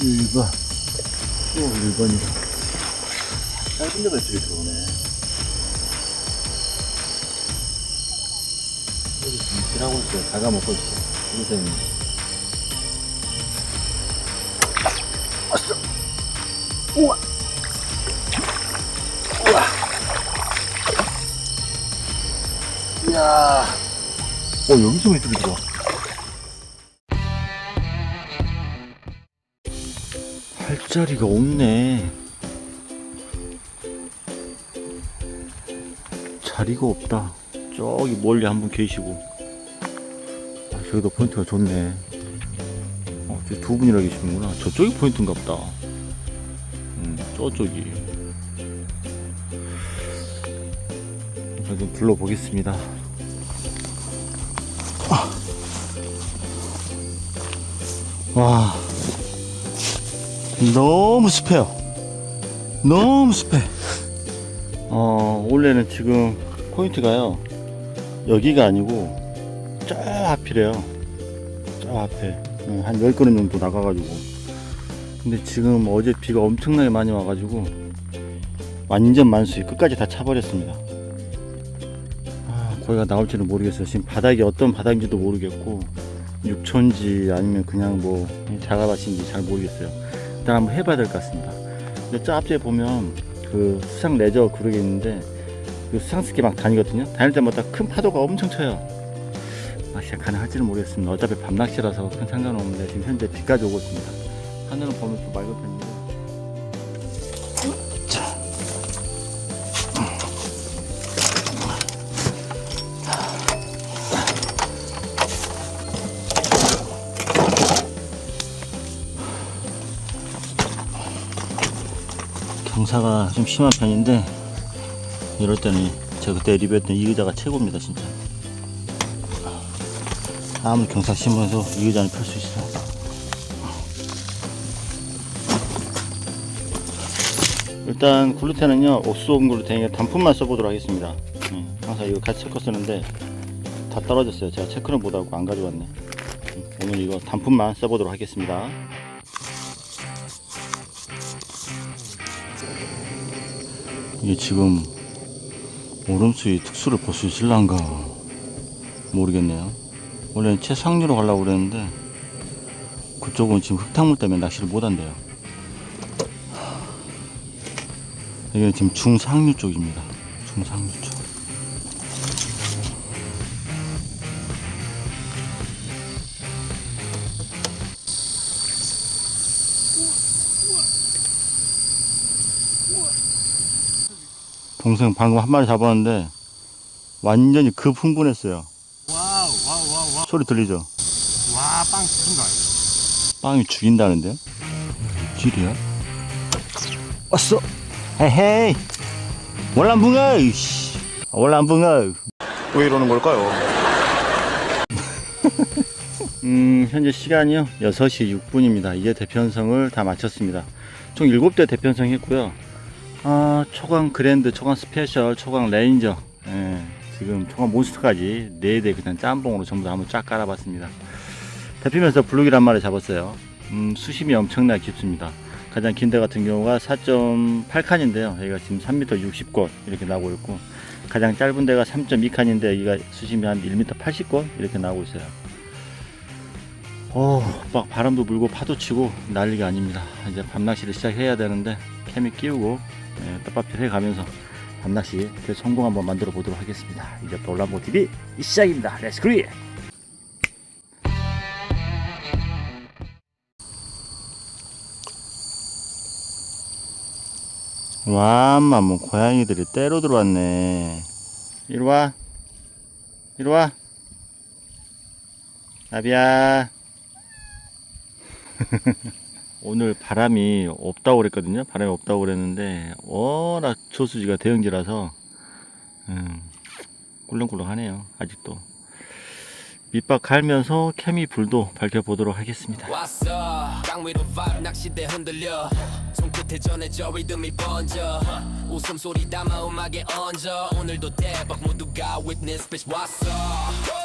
1번, 또 1번이다. 짧은 데가 이쪽에 들어오네. 여기 지금 일하고 있어요. 다가 먹고 있어. 이거. 왔어. 우와. 우와. 이야. 어, 여기서 왜 이쪽에 들어와? 할 자리가 없네. 자리가 없다. 저기 멀리 한 분 계시고. 아, 저기도 포인트가 좋네. 어, 두 분이나 계시는구나. 저쪽이 포인트인가 보다. 음, 저쪽이. 좀 둘러보겠습니다. 아. 와. 너무 습해요. 너무 습해. 어, 원래는 지금 포인트가요. 여기가 아니고 저 앞이래요. 저 앞에. 어, 한 10그릇 정도 나가가지고. 근데 지금 어제 비가 엄청나게 많이 와가지고 완전 만수이 끝까지 다 차버렸습니다. 아, 거기가 나올지는 모르겠어요. 지금 바닥이 어떤 바닥인지도 모르겠고 육촌지 아니면 그냥 뭐 자가밭인지 잘 모르겠어요. 일단 한번 해봐야 될 것 같습니다. 근데 저 앞에 보면 그 수상 레저 그러게 있는데 그 수상 스키 막 다니거든요. 다닐 때마다 큰 파도가 엄청 쳐요. 낚시가 가능할지는 모르겠습니다. 어차피 밤낚시라서 큰 상관없는데 지금 현재 비까지 오고 있습니다. 하늘은 보면 좀 맑은 편인데. 경사가 좀 심한 편인데 이럴 때는 제가 그때 리뷰했던 이 의자가 최고입니다 진짜. 아무리 경사 심해서 이 의자는 펼 수 있어 일단 글루텐은요 옥수수 글루텐이 단품만 써보도록 하겠습니다. 네, 항상 이거 같이 체크 쓰는데 다 떨어졌어요. 제가 체크는 못하고 안 가져왔네. 음, 오늘 이거 단품만 써보도록 하겠습니다 이게 지금 오름수의 특수를 볼 수 있을란가 모르겠네요. 원래는 최상류로 가려고 그랬는데 그쪽은 지금 흙탕물 때문에 낚시를 못 한대요. 여기는 지금 중상류 쪽입니다. 중상류 쪽. 동생 방금 한 마리 잡았는데 완전히 급 흥분했어요. 와우 와우 와우 와우 소리 들리죠? 와 빵 죽인다 빵이 죽인다는데요? 길이야? 왔어! 헤헤이! 월남붕어! 이씨. 월남붕어! 왜 이러는 걸까요? 음, 현재 시간이요. 6시 6분입니다. 이제 대편성을 다 마쳤습니다. 총 7대 대편성 했고요. 아, 초강 그랜드, 초강 스페셜, 초강 레인저, 예, 지금 초강 몬스터까지 4대 그냥 짬뽕으로 전부 다 한번 쫙 깔아봤습니다. 대피면서 한 마리 잡았어요. 음, 수심이 엄청나게 깊습니다. 가장 긴 데 같은 경우가 4.8칸인데요. 여기가 지금 3m 60권 이렇게 나오고 있고, 가장 짧은 데가 3.2칸인데 여기가 수심이 한 1m 80권 이렇게 나오고 있어요. 어, 막 바람도 불고 파도 치고 난리가 아닙니다. 이제 밤낚시를 시작해야 되는데 캠이 끼우고 예, 떡밥질 해가면서 밤낚시 그 성공 한번 만들어 보도록 하겠습니다. 이제 볼람보 TV 시작입니다. 렛츠 그리! 와마 뭐 고양이들이 때로 들어왔네. 이리 와. 이리 와. 나비야. 오늘 바람이 없다고 그랬거든요. 바람이 없다고 그랬는데 워낙 조수지가 대형지라서 음, 꿀렁꿀렁하네요. 아직도. 밑밥 갈면서 케미 불도 밝혀보도록 하겠습니다. 왔어. 땅 위로 vibe 낚시대 흔들려. 손끝에 전해져 리듬이 번져. 웃음소리 담아 음악에 얹어. 오늘도 대박 모두가 witness bitch 왔어.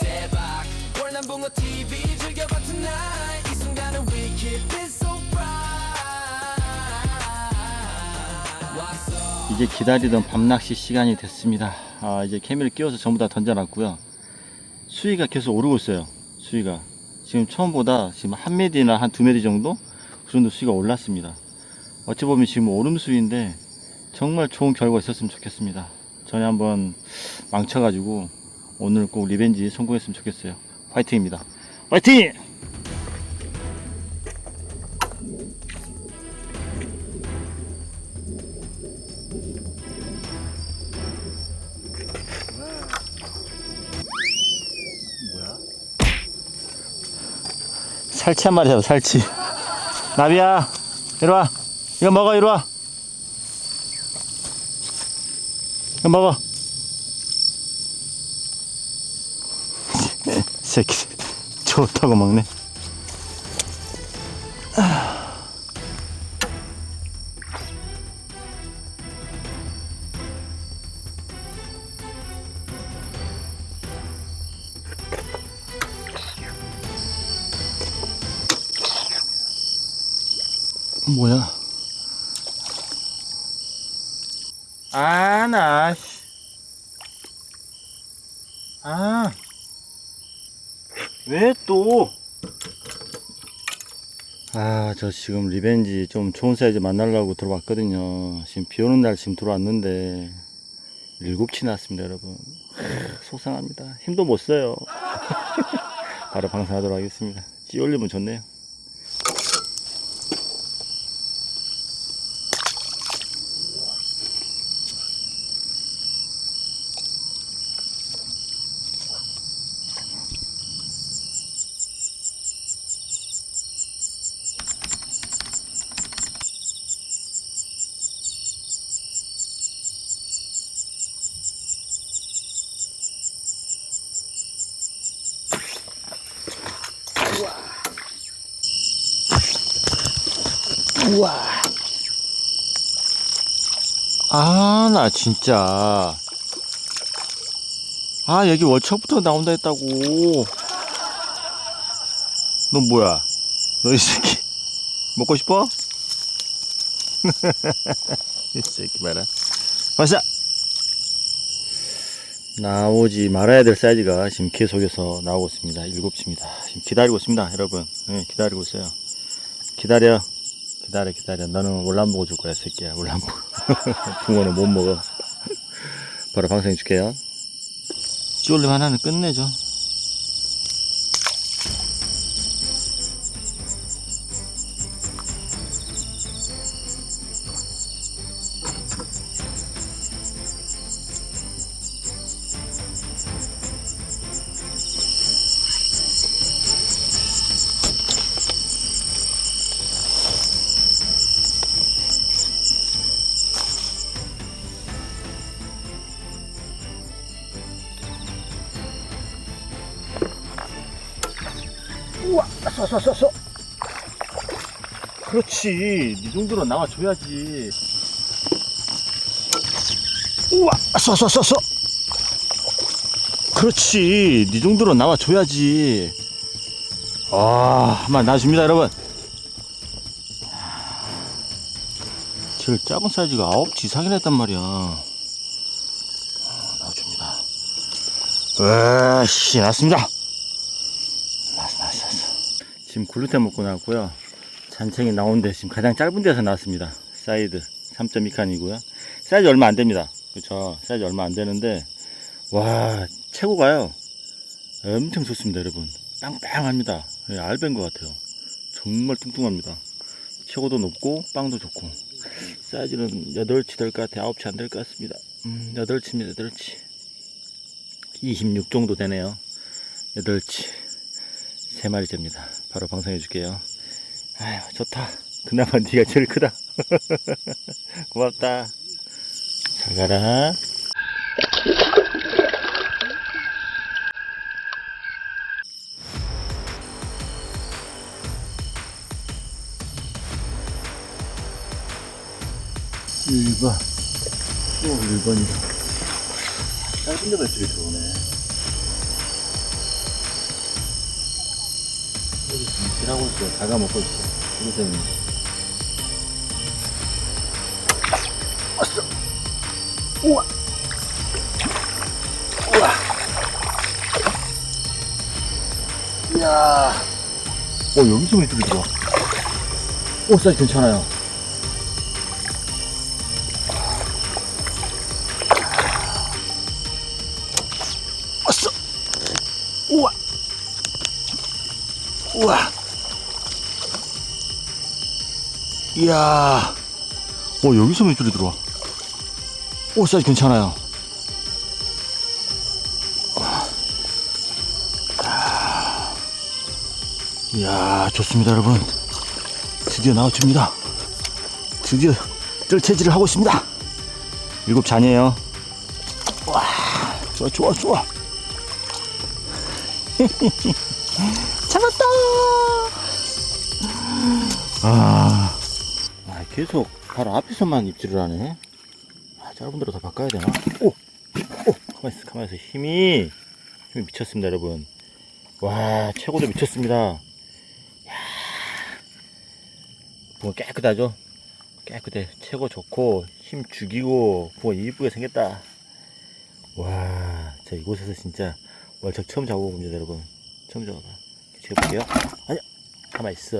대박. 월남붕어 TV 즐겨봐 tonight. 이 순간은 we keep it 이제 기다리던 밤낚시 시간이 됐습니다. 아, 이제 케미를 끼워서 전부 다 던져놨고요. 수위가 계속 오르고 있어요. 수위가. 지금 처음보다 지금 한 메디나 한 두 메디 정도? 그 정도 수위가 올랐습니다. 어찌 보면 지금 오름 수위인데 정말 좋은 결과 있었으면 좋겠습니다. 전에 한번 망쳐가지고 오늘 꼭 리벤지 성공했으면 좋겠어요. 화이팅입니다. 화이팅! 살치 한 마리 잡아 살치. 나비야 이리 와. 이거 먹어 이리 와. 이거 먹어. 새끼 좋다고 먹네 뭐야 아 나 씨. 아. 왜 또? 아, 저 지금 리벤지 좀 좋은 사이즈 만나려고 들어왔거든요. 지금 비 오는 날 지금 들어왔는데, 일곱 치 났습니다, 여러분. 하, 속상합니다. 힘도 못 써요. 바로 방송하도록 하겠습니다. 찌 올리면 좋네요. 우와. 아, 나 진짜. 아, 여기 월척부터 나온다 했다고. 너 뭐야? 너 이 새끼. 먹고 싶어? 이 새끼 봐라. 마샤! 나오지 말아야 될 사이즈가 지금 계속해서 나오고 있습니다. 일곱치입니다. 지금 기다리고 있습니다, 여러분. 네, 기다리고 있어요. 기다려. 기다려 기다려. 너는 월남보고 줄 거야 새끼야. 월남보 붕어는 못 먹어. 바로 방송해 줄게요. 찌올림 하나는 끝내죠 쏘쏘쏘 그렇지. 이 정도는 나와줘야지. 우와 쏘쏘쏘 그렇지. 이 정도는 나와줘야지. 아 한번 놔줍니다 여러분. 제일 작은 사이즈가 9치 이상이나 했단 말이야. 아, 놔줍니다. 으 씨 났습니다 나왔어, 나왔어, 나왔어. 지금 글루텐 먹고 나왔고요. 잔챙이 나오는데 지금 가장 짧은 데서 나왔습니다. 사이드 3.2칸이고요. 사이즈 얼마 안 됩니다. 그쵸. 사이즈 얼마 안 되는데, 와, 최고가요. 엄청 좋습니다, 여러분. 빵빵합니다. 예, 알벤 것 같아요. 정말 뚱뚱합니다. 최고도 높고, 빵도 좋고. 사이즈는 8치 될 것 같아요. 9치 안 될 것 같습니다. 음, 8치입니다, 8치. 26 정도 되네요. 8치. 세 마리째입니다. 바로 방송해 줄게요. 아휴, 좋다. 그나마 네가 제일 크다. 고맙다. 잘 가라. 일번또 1번이다. 짧은 데가 되게 들어오네. 일하고 있어. 다가 먹고 있어. 이거 때문에. 왔어. 우와. 우와. 이야. 어, 여기서 왜 들이 들어와? 오, 사이즈 괜찮아요. 이야. 어, 여기서 메줄이 들어와. 오, 사이즈 괜찮아요. 아. 이야, 좋습니다, 여러분. 드디어 나와줍니다. 드디어 뜰채질을 하고 있습니다. 일곱 잔이에요. 와, 좋아, 좋아, 좋아. 잡았다! 아. 아, 계속 바로 앞에서만 입질을 하네. 아, 짧은 데로 더 바꿔야 되나? 오! 오! 가만있어, 가만있어. 힘이, 힘이 미쳤습니다, 여러분. 와, 최고로 미쳤습니다. 야 붕어 깨끗하죠? 깨끗해. 최고 좋고, 힘 죽이고, 붕어 이쁘게 생겼다. 와, 자, 이곳에서 진짜 월척 처음 잡아봅니다, 여러분. 처음 잡아봐. 제볼게요. 아니야, 가만있어.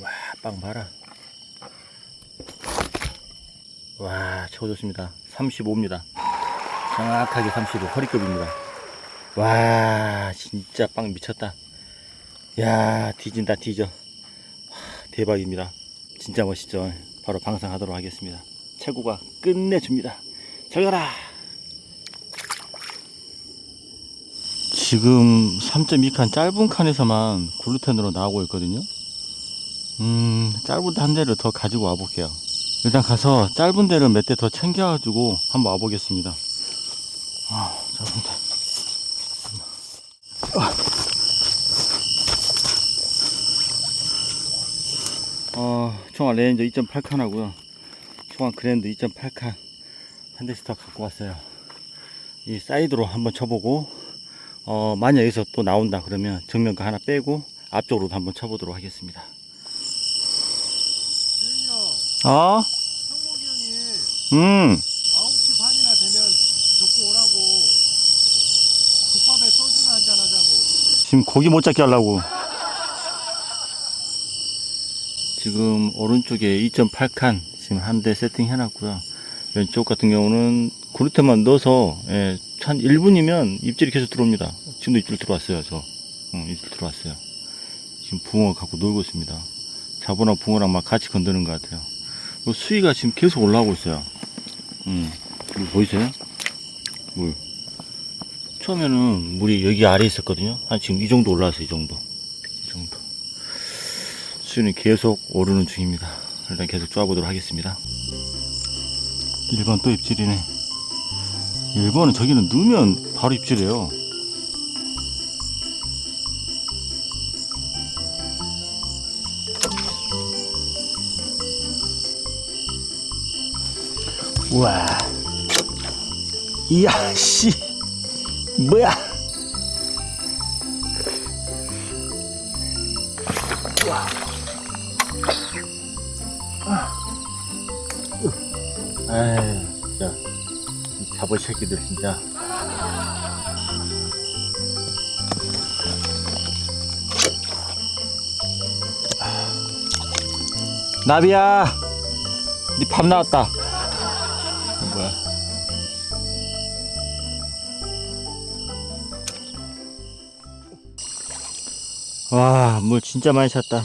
와, 빵 봐라. 와, 최고 좋습니다. 35입니다. 정확하게 35, 허리급입니다. 와, 진짜 빵 미쳤다. 야, 뒤진다, 뒤져. 와, 대박입니다. 진짜 멋있죠? 바로 방상하도록 하겠습니다. 최고가 끝내줍니다. 잘 가라! 지금 3.2칸 짧은 칸에서만 글루텐으로 나오고 있거든요. 음, 짧은 데한 대를 더 가지고 와볼게요. 일단 가서 짧은 데를 몇 대 더 챙겨가지고 한번 와보겠습니다. 아, 짧은 데. 어, 총알 레인저 2.8칸 하고요. 총알 그랜드 2.8칸 한 대씩 더 갖고 왔어요. 이 사이드로 한번 쳐보고, 어, 만약 여기서 또 나온다 그러면 정면 거 하나 빼고 앞쪽으로도 한번 쳐보도록 하겠습니다. 어? 성목이 형이 음. 9시 반이나 되면 데리고 오라고 국밥에 소주나 한잔 하자고. 지금 고기 못 잡게 하려고. 지금 오른쪽에 2.8칸 지금 한 대 세팅 해놨고요. 왼쪽 같은 경우는 그루테만 넣어서 예, 한 1분이면 입질이 계속 들어옵니다. 지금도 입질 들어왔어요. 저 응, 입질 들어왔어요. 지금 붕어 갖고 놀고 있습니다. 자보랑 붕어랑 막 같이 건드는 것 같아요. 그 수위가 지금 계속 올라오고 있어요. 음, 물 보이세요? 물. 처음에는 물이 여기 아래에 있었거든요. 한 지금 이 정도 올라왔어요. 이 정도. 이 정도. 수위는 계속 오르는 중입니다. 일단 계속 쪼아보도록 하겠습니다. 1번 또 입질이네. 1번은 저기는 넣으면 바로 입질이에요. 우와. 이야, 씨. 뭐야? 아유, 진짜. 이 잡을 새끼들, 진짜. 나비야! 니밥 나왔다. 뭐야? 와, 물 진짜 많이 찼다.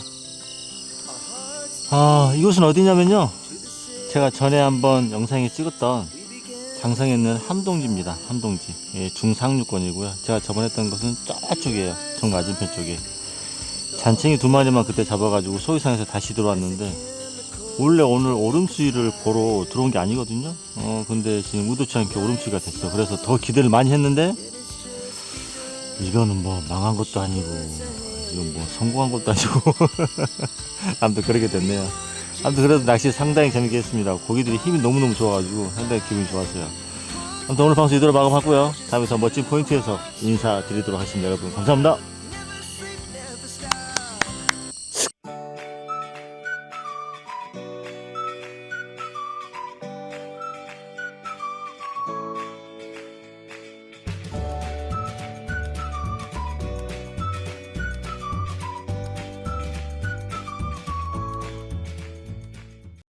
아, 이곳은 어디냐면요. 제가 전에 한번 영상에 찍었던 장성에 있는 함동지입니다. 함동지. 예, 중상류권이고요. 제가 저번에 했던 것은 저쪽이에요. 정 맞은편 쪽에. 잔챙이 두 마리만 그때 잡아가지고 소위상에서 다시 들어왔는데, 원래 오늘 오름수위를 보러 들어온 게 아니거든요. 어, 근데 지금 의도치 않게 오름수위가 됐어. 그래서 더 기대를 많이 했는데, 이거는 뭐 망한 것도 아니고, 이건 뭐 성공한 것도 아니고, 아무튼 그렇게 됐네요. 아무튼 그래도 낚시 상당히 재밌게 했습니다. 고기들이 힘이 너무너무 좋아가지고 상당히 기분이 좋았어요. 아무튼 오늘 방송 이대로 마감하고요. 다음에 더 멋진 포인트에서 인사드리도록 하겠습니다. 여러분 감사합니다.